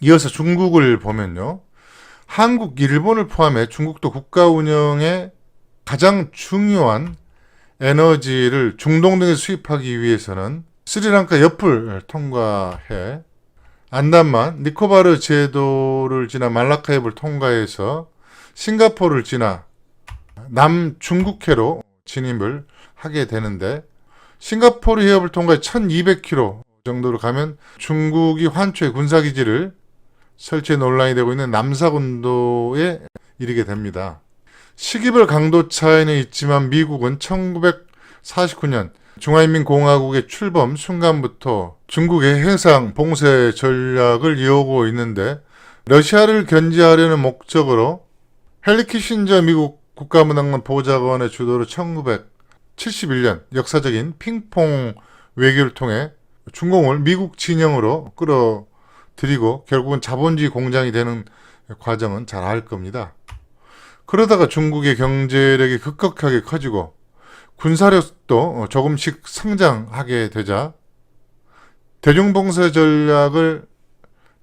이어서 중국을 보면요. 한국, 일본을 포함해 중국도 국가 운영에 가장 중요한 에너지를 중동 등에 수입하기 위해서는 스리랑카 옆을 통과해 안단만 니코바르 제도를 지나 말라카입을 통과해서 싱가포르를 지나 남중국해로 진입을 하게 되는데 싱가포르 해협을 통과해 1200km 정도로 가면 중국이 환초의 군사기지를 설치에 논란이 되고 있는 남사군도에 이르게 됩니다. 시기별 강도 차이는 있지만 미국은 1949년 중화인민공화국의 출범 순간부터 중국의 해상 봉쇄 전략을 이어오고 있는데 러시아를 견제하려는 목적으로 헨리 키신저 미국 국가문학관 보좌관의 주도로 1971년 역사적인 핑퐁 외교를 통해 중공을 미국 진영으로 끌어 들이고 결국은 자본주의 공장이 되는 과정은 잘 알 겁니다. 그러다가 중국의 경제력이 급격하게 커지고 군사력도 조금씩 성장하게 되자 대중봉쇄 전략을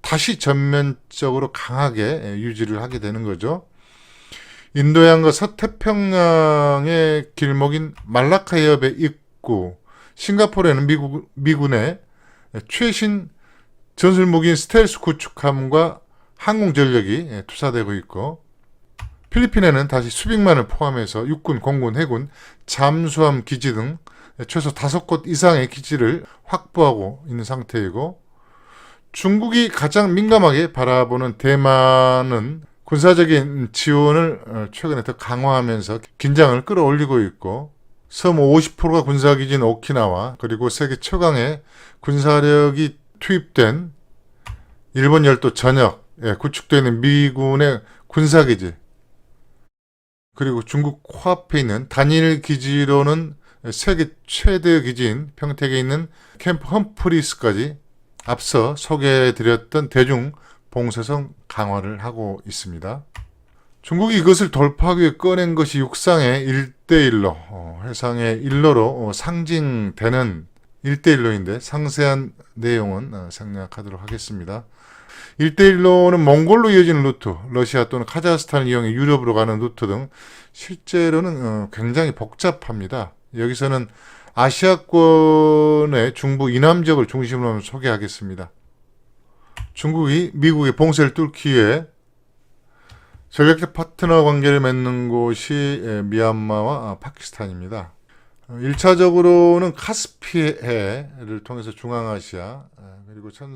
다시 전면적으로 강하게 유지를 하게 되는 거죠. 인도양과 서태평양의 길목인 말라카 해협의 입구, 싱가포르에는 미국, 미군의 최신 전술 무기인 스텔스 구축함과 항공 전력이 투사되고 있고, 필리핀에는 다시 수백만을 포함해서 육군, 공군, 해군, 잠수함 기지 등 최소 다섯 곳 이상의 기지를 확보하고 있는 상태이고 중국이 가장 민감하게 바라보는 대만은 군사적인 지원을 어, 최근에 더 강화하면서 긴장을 끌어올리고 있고 섬 50%가 군사기지인 오키나와 그리고 세계 최강의 군사력이 투입된 일본 열도 전역 에 구축되어 있는 미군의 군사기지 그리고 중국 코앞에 있는 단일 기지로는 세계 최대 기지인 평택에 있는 캠프 험프리스까지 앞서 소개해드렸던 대중 봉쇄성 강화를 하고 있습니다. 중국이 이것을 돌파하기 위해 꺼낸 것이 육상의 1대1로, 어, 해상의 일로로 어, 상징되는 1대1로인데 상세한 내용은 어, 생략하도록 하겠습니다. 1대1로는 몽골로 이어지는 루트, 러시아 또는 카자흐스탄을 이용해 유럽으로 가는 루트 등 실제로는 어, 굉장히 복잡합니다. 여기서는 아시아권의 중부 이남 지역을 중심으로 소개하겠습니다. 중국이 미국의 봉쇄를 뚫기 위해 전략적 파트너 관계를 맺는 곳이 에, 미얀마와 파키스탄입니다. 1차적으로는 카스피해를 통해서 중앙아시아 에, 그리고 천